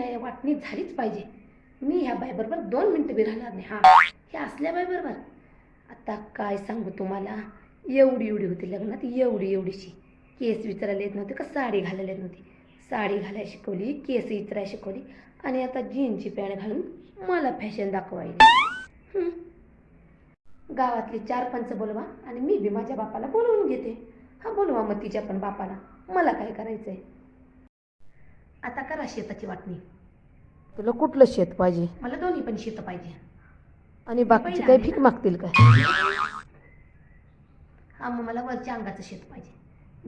नाही वाटणी झालीच पाहिजे. मी ह्या बाईबरोबर दोन मिनटं बी राहणार नाही. हा हे असल्या बाईबरोबर. आता काय सांगू तुम्हाला? एवढी एवढी होती लग्नात एवढी एवढीशी. केस विचारायला येत नव्हते का? साडी घालायला येत नव्हती. साडी घालायला शिकवली केस विचारायला शिकवली आणि आता जीनची पॅन्ट घालून मला फॅशन दाखवायला. गावातले चार पंच बोलवा आणि मी बी माझ्या बापाला बोलवून घेते. हा बोलवा मग तिच्या पण बापाला. मला काय करायचंय? आता करा शेताची वाटणी. तुला कुठलं शेत पाहिजे? मला दोन्ही पण शेत पाहिजे. आणि बाकीचे काही भीक मागतील काय हा मग मला वरच्या अंगाचं शेत पाहिजे.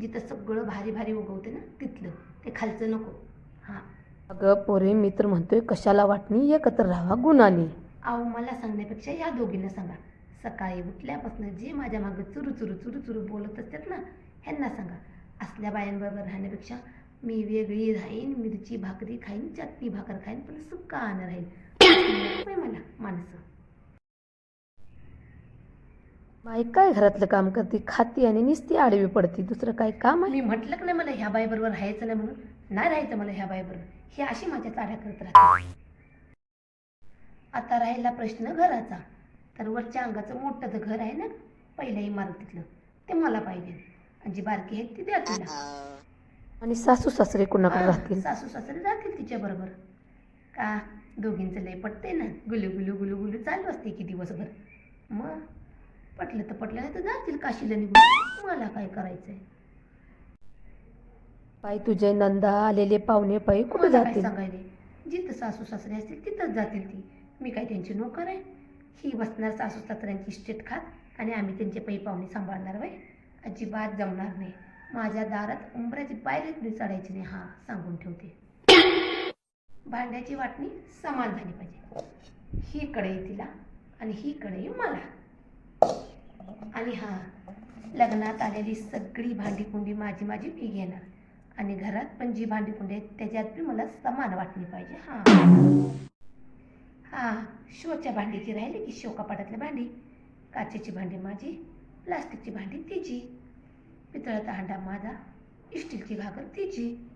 जिथं सगळं भारी भारी उगवते ना तिथलं. ते खालचं नको. हां. अगं पोरे मी तर म्हणतोय कशाला वाटणी? एकत्र राहा गुणाने. अहो मला सांगण्यापेक्षा या दोघींना सांगा. सकाळी उठल्यापासून जे माझ्या मागं चुरू चुरू चुरू चुरू बोलत असतात ना ह्यांना सांगा. असल्या बायांबरोबर राहण्यापेक्षा मी वेगळी राहीन मिरची भाकरी खाईन चटणी भाकर खाईन पण सुक्का आणं राहीन? नकोय मला माणसं. बाई काय घरातलं काम करते? खाती आणि निस्ती आडवी पडती. दुसरं काय काम आहे? मी म्हटलं की नाही मला ह्या बाईबरोबर राहायचं नाही म्हणून? नाही राहायचं मला ह्या बाईबरोबर. हे अशी माझ्या चाड्या करत राहते आता राहिला प्रश्न घराचा. तर वरच्या अंगाचं मोठं तर घर आहे ना पहिल्या इमारतीतलं ते मला पाहिजे. आणि जी बारकी आहे ती द्या तिला. आणि सासू सासरे कुणाकडे राहतील? सासू सासरे जातील तिच्या बरोबर का? दोघींचं लय पटते ना. गुलू गुलू गुलू गुलू चालू असते की दिवसभर. मग पटलं तर पटलं नाही तर जातील काशीला निघून. मला काय करायचंय? बाई तुझे नंदा आलेले पाहुणे पायी कुठे जातील? सांगायले? जिथं सासू सासरे असतील तिथंच जातील ती. मी काय त्यांची नोकर आहे? ही बसणार सासू सासऱ्यांची स्टेट खात आणि आम्ही त्यांचे पै पाहुणे सांभाळणार बाई. अजिबात जमणार नाही. माझ्या दारात उंबऱ्याची पायरी दिसाडायची चढायची नाही हा सांगून ठेवते. भांड्याची वाटणी समान झाली पाहिजे. ही कढई तिला आणि ही कढई मला. आणि हा लग्नात आलेली सगळी भांडी कुंडी माझी माझी मी घेणार. आणि घरात पण जी भांडी कुंडी आहेत त्याच्यात बी मला समान वाटणी पाहिजे हां. हां शोच्या भांडीची राहिली की शो कपाटातली भांडी? काचेची भांडी माझी प्लास्टिकची भांडी तिची. पितळाचा हांडा माझा स्टीलची घागर तिची.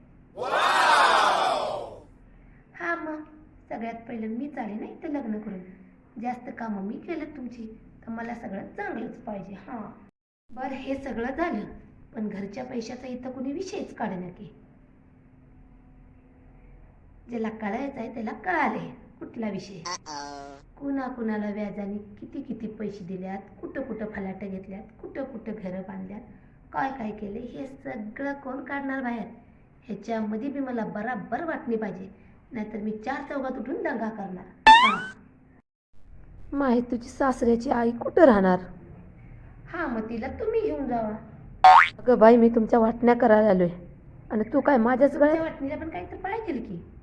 हा मग सगळ्यात पहिलं मी चाले नाही तर लग्न करून. जास्त कामं मी केलं तुमची तर मला सगळं चांगलंच पाहिजे. हां. बरं हे सगळं झालं पण घरच्या पैशाचा इथं कुणी विषयच काढणार की. ज्याला कळायचं आहे त्याला कळाले कुठला विषय? कुणा कुणाला व्याजाने किती किती पैसे दिल्यात कुठं कुठं फलाटं घेतल्यात कुठं कुठं घरं बांधल्यात. काय काय केले हे सगळं कोण काढणार बाहेर? ह्याच्यामध्ये बी मला बराबर वाटणी पाहिजे. नाहीतर मी चार चौघात उठून दंगा करणार. माही तुझी सासऱ्याची आई कुठं राहणार? हां मग तिला तुम्ही घेऊन जावा. अगं बाई मी तुमच्या वाटण्या करायला आलोय. आणि तू काय माझ्याच त्या गळ्यात? वाटणीला पण काही तर पाहिजे की?